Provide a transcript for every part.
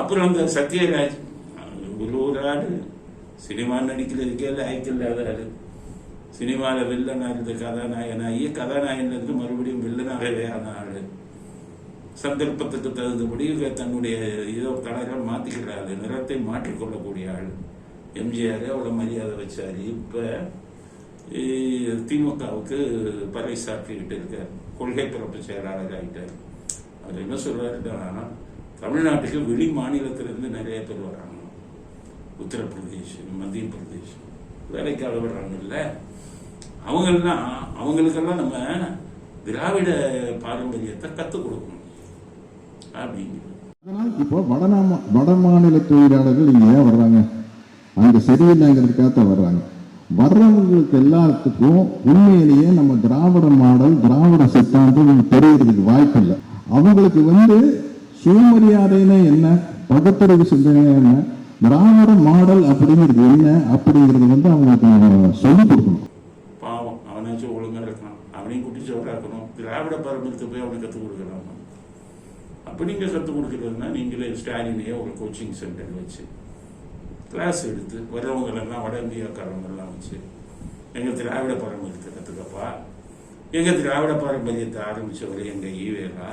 அப்புறம் அந்த சத்யராஜ் ஒரு ஒரு ஆடு சினிமா நடிக்கிறதுக்கே லாய்க்கில்லாத ஆள் சினிமாவில் வில்லனாக இருந்த கதாநாயகனாகி கதாநாயகன்லேருந்து மறுபடியும் வில்லனாகவே ஆன ஆள். சந்தர்ப்பத்துக்கு தகுந்தபடி தன்னுடைய இதோ கலரை மாற்றிக்கிறாள் நிறத்தை மாற்றிக்கொள்ளக்கூடிய ஆள். எம்ஜிஆர் அவ்வளோ மரியாதை வச்சார். இப்போ திமுகவுக்கு பறை சாற்றிக்கிட்டு இருக்கார். கொள்கை பிறப்பு செயலாளர் ஆகிட்டார் அவர் என்ன சொல்கிறாருன்னா தமிழ்நாட்டுக்கு வெளி மாநிலத்திலிருந்து நிறைய பேர் வராங்க. உத்தரப்பிரதேஷ் மத்திய பிரதேஷ் வேலைக்காக வர்றாங்கல்ல அவங்கெல்லாம் அவங்களுக்கெல்லாம் நம்ம திராவிட பாரம்பரியத்தை கற்றுக் கொடுக்கணும். அப்படிங்கிறது. அதனால் இப்போ வடநாம வட மாநில தொழிலாளர்கள் இங்க ஏன் வர்றாங்க? அங்க சரியில்லைங்கிறதுக்காக வர்றாங்க. வர்றவங்களுக்கு எல்லாத்துக்கும் உண்மையிலேயே நம்ம திராவிட மாடல் திராவிட சித்தாந்தம் தெரியறதுக்கு வாய்ப்பு இல்லை அவங்களுக்கு வந்து சுயமரியாதைன்னா என்ன? பகுத்தறிவு சிந்தனை என்ன? திராவிட மாடல் அப்படிங்கிறது என்ன? அப்படிங்கிறது வந்து அவங்களுக்கு நம்ம சொல்லிக் கொடுக்கணும். பாவம். அவனாச்சும் ஒழுங்கா இருக்கான் அவனையும் குட்டி இருக்கணும். திராவிட பாரம்பரியத்தை போய் அவனுக்கு கற்றுக் கொடுக்கலாம்? அப்போ நீங்கள் கற்றுக் கொடுக்குறதுனா நீங்களே ஸ்டாலினையே ஒரு கோச்சிங் சென்டர் வச்சு கிளாஸ் எடுத்து வர்றவங்களெல்லாம் வட இந்தியாக்காரங்கெல்லாம் வச்சு எங்கள் திராவிட பாரம்பரியத்தை கற்றுக்கப்பா எங்கள் திராவிட பாரம்பரியத்தை ஆரம்பித்தவர் எங்கள் ஈவேரா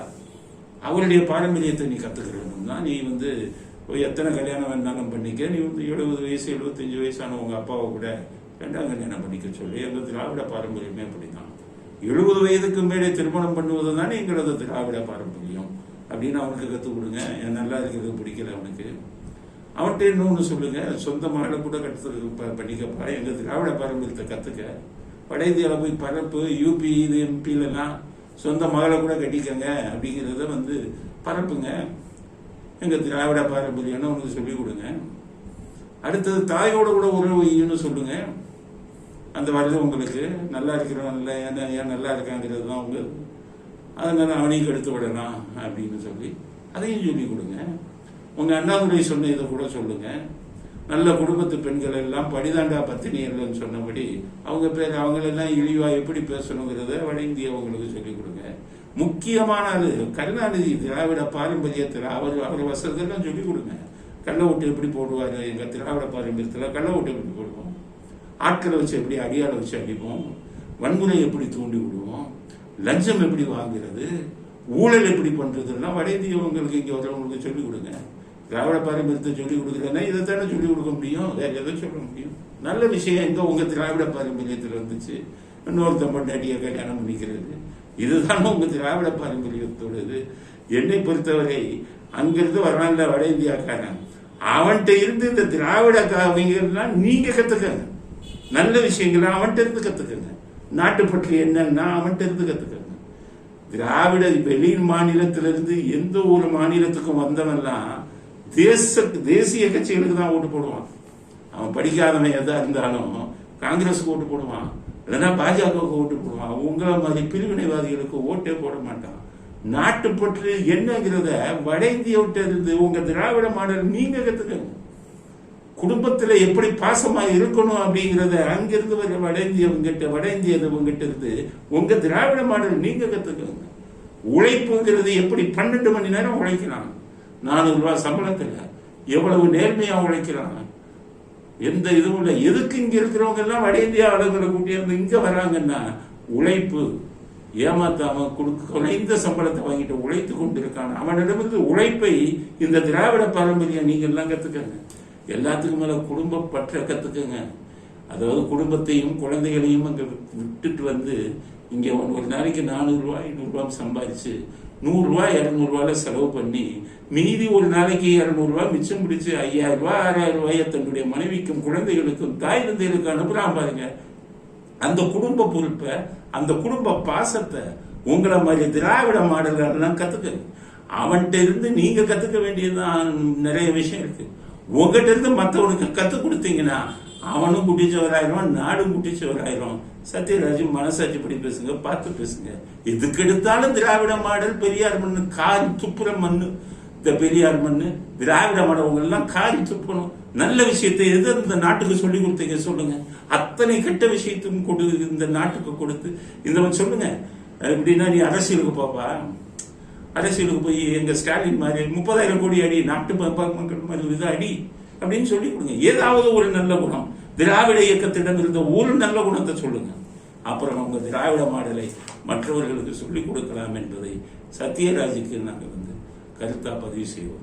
அவருடைய பாரம்பரியத்தை நீ கற்றுக்கிறணும்னா நீ வந்து எத்தனை கல்யாணம் வேணாலும் பண்ணிக்க. நீ வந்து எழுபது வயசு எழுபத்தஞ்சு வயசான உங்கள் அப்பாவை கூட ரெண்டாம் கல்யாணம் பண்ணிக்க சொல்லி. எங்கள் திராவிட பாரம்பரியமே அப்படிதான் எழுபது வயதுக்கு மேலே திருமணம் பண்ணுவது தானே எங்களது திராவிட பாரம்பரியம். அப்படின்னு அவனுக்கு கற்றுக் கொடுங்க. என் நல்லா இருக்கிறது பிடிக்கல அவனுக்கு. அவன்கிட்ட இன்னொன்று சொல்லுங்க. சொந்த மகளை கூட கற்று ப- பண்ணிக்கப்பா எங்கள் திராவிட பாரம்பரியத்தை கற்றுக்க வட இந்தியாவில் போய் பரப்பு யூபி இது எம்பிலெல்லாம் சொந்த மகளை கூட கட்டிக்கங்க அப்படிங்கிறத வந்து பரப்புங்க. எங்கள் திராவிட பாரம்பரியம்னு அவனுக்கு சொல்லிக் கொடுங்க. அடுத்தது தாயோட கூட உறவு வையுன்னு சொல்லுங்க. அந்த வருது உங்களுக்கு நல்லா இருக்கிறவன் இல்லை ஏன் ஏன் நல்லா இருக்காங்கிறது தான் உங்க அதனால அவனையும் கெடுத்து விடலாம் அப்படின்னு சொல்லி அதையும் சொல்லிக் கொடுங்க. உங்கள் அண்ணாதுரை சொன்ன இதை கூட சொல்லுங்கள் நல்ல குடும்பத்து பெண்கள் எல்லாம் படிதாண்டா பத்தினியர்கள்னு சொன்னபடி அவங்க பேர் அவங்களெல்லாம் இழிவா எப்படி பேசணுங்கிறத வட இந்தியவங்களுக்கு சொல்லிக் கொடுங்க. முக்கியமான அது கருணாநிதி திராவிட பாரம்பரியத்தில் அவர் அவர் வசதெல்லாம் சொல்லிக் கொடுங்க. கள்ள ஓட்டு எப்படி போடுவார் எங்கள் திராவிட பாரம்பரியத்தில்? கள்ள ஓட்டு எப்படி போடுவோம்? ஆட்களை வச்சு எப்படி அடியாளை வச்சு அடிப்போம்? வன்முறை எப்படி தூண்டி விடுவோம்? லஞ்சம் எப்படி வாங்குறது? ஊழல் எப்படி பண்ணுறதுலாம் வட இந்தியவங்களுக்கு இங்க வரவங்களுக்கு சொல்லிக் கொடுங்க. திராவிட பாரம்பரியத்தை சொல்லிக் கொடுக்குறேன்னா தானே சொல்லிக் கொடுக்க முடியும்? வேற எதை சொல்ல முடியும். நல்ல விஷயம். எங்க உங்க திராவிட பாரம்பரியத்தில் வந்துச்சு. இன்னொருத்த பொண்டாட்டியை கல்யாணம் பண்ணிக்கிறது. இதுதான் உங்க திராவிட பாரம்பரியத்தோடது. என்னை பொறுத்தவரை அங்கிருந்து வரான்ல வட இந்தியாக்காரன். அவன்கிட்ட இருந்து இந்த திராவிட கவிஞர்லாம் நீங்க கத்துக்கங்க. நல்ல விஷயங்களை அவன்கிட்ட இருந்து கத்துக்கங்க. நாட்டுப்பற்று என்னன்னா அவன்கிட்ட இருந்து கத்துக்கங்க. திராவிட வெளி மாநிலத்திலிருந்து எந்த ஒரு மாநிலத்துக்கும் வந்தவன்லாம் தேச தேசிய கட்சிகளுக்கு தான் ஓட்டு போடுவான். அவன் படிக்காதவன் எதா இருந்தாலும் காங்கிரஸுக்கு ஓட்டு போடுவான். இல்லைன்னா பாஜகவுக்கு ஓட்டு போடுவான். உங்களை மாதிரி பிரிவினைவாதிகளுக்கு ஓட்டே போட மாட்டான். நாட்டுப்பற்று என்னங்கிறத வட இந்தியாவிட்ட உங்க திராவிட மாடல் நீங்க கத்துக்கணும். குடும்பத்துல எப்படி பாசமா இருக்கணும் அப்படிங்கிறத அங்கிருந்து வர வட இந்தியவங்கிட்ட வட இந்தியவங்கிட்ட இருந்து உங்க திராவிட மாடல் நீங்க கற்றுக்கோங்க உழைப்புங்கிறது எப்படி பன்னெண்டு மணி நேரம் உழைக்கலாம். நானூறு ரூபாய் சம்பளத்துல எவ்வளவு நேர்மையா உழைக்கிறாங்க. எந்த இதுவும் இல்லை. எதுக்கு இங்க இருக்கிறவங்க எல்லாம் வட இந்தியா ஆளுங்களை கூட்டியிருந்து வந்து இங்க வராங்கன்னா உழைப்பு ஏமாத்தாம கொடுக்க குறைந்த சம்பளத்தை வாங்கிட்டு உழைத்து கொண்டிருக்கான். அவனிடமிருந்து உழைப்பை இந்த திராவிட பாரம்பரியம் நீங்க எல்லாம் கத்துக்கங்க. எல்லாத்துக்கும் மேல குடும்ப பற்ற கத்துக்கங்க. அதாவது குடும்பத்தையும் குழந்தைகளையும் அங்க விட்டுட்டு வந்து இங்க ஒரு நாளைக்கு நானூறு ரூபாய் ஐநூறு ரூபாய் சம்பாதிச்சு நூறு ரூபாய் இருநூறு செலவு பண்ணி மீதி ஒரு நாளைக்கு இரநூறுவா ரூபாய் மிச்சம் பிடிச்சு ஐயாயிரம் ரூபாய் ஆறாயிரம் ரூபாயை தன்னுடைய மனைவிக்கும் குழந்தைகளுக்கும் தாய் தந்தைகளுக்கு அனுப்புறான் பாருங்க. அந்த குடும்ப பொறுப்பை அந்த குடும்ப பாசத்தை உங்களை மாதிரி திராவிட மாடல்கள்லாம் கத்துக்க. அவன்கிட்ட இருந்து நீங்க கத்துக்க வேண்டியதுதான் நிறைய விஷயம் இருக்கு. உங்ககிட்ட இருந்து மற்றவனுக்கு கத்துக் கொடுத்தீங்கன்னா அவனும் குட்டி குட்டிச்சவராயிரும் நாடும் குட்டிச்சவராயிரும் சத்யராஜ் மனசாட்சி படி பேசுங்க பார்த்து பேசுங்க. எதுக்கு எடுத்தாலும் திராவிட மாடல் பெரியார் மண்ணு காரி துப்புற மண்ணு. இந்த பெரியார் மண்ணு திராவிட மாடவங்க எல்லாம் காரி துப்பணும். நல்ல விஷயத்தை எது இந்த நாட்டுக்கு சொல்லி கொடுத்தீங்க சொல்லுங்க. அத்தனை கெட்ட விஷயத்தையும் கொடு இந்த நாட்டுக்கு கொடுத்து. இந்த மாதிரி சொல்லுங்க எப்படின்னா நீ அரசியலுக்கு போப்பா. அரசியலுக்கு போய் எங்க ஸ்டாலின் மாதிரி முப்பதாயிரம் கோடி அடி நாட்டு மக்கள் மாதிரி இது அடி அப்படின்னு சொல்லி கொடுங்க. ஏதாவது ஒரு நல்ல குணம். திராவிட இயக்கத்திடம் இருந்த ஒரு நல்ல குணத்தை சொல்லுங்க. அப்புறம் அவங்க திராவிட மாடலை மற்றவர்களுக்கு சொல்லிக் கொடுக்கலாம் என்பதை சத்யராஜுக்கு நாங்கள் வந்து கருத்தா பதிவு செய்வோம்.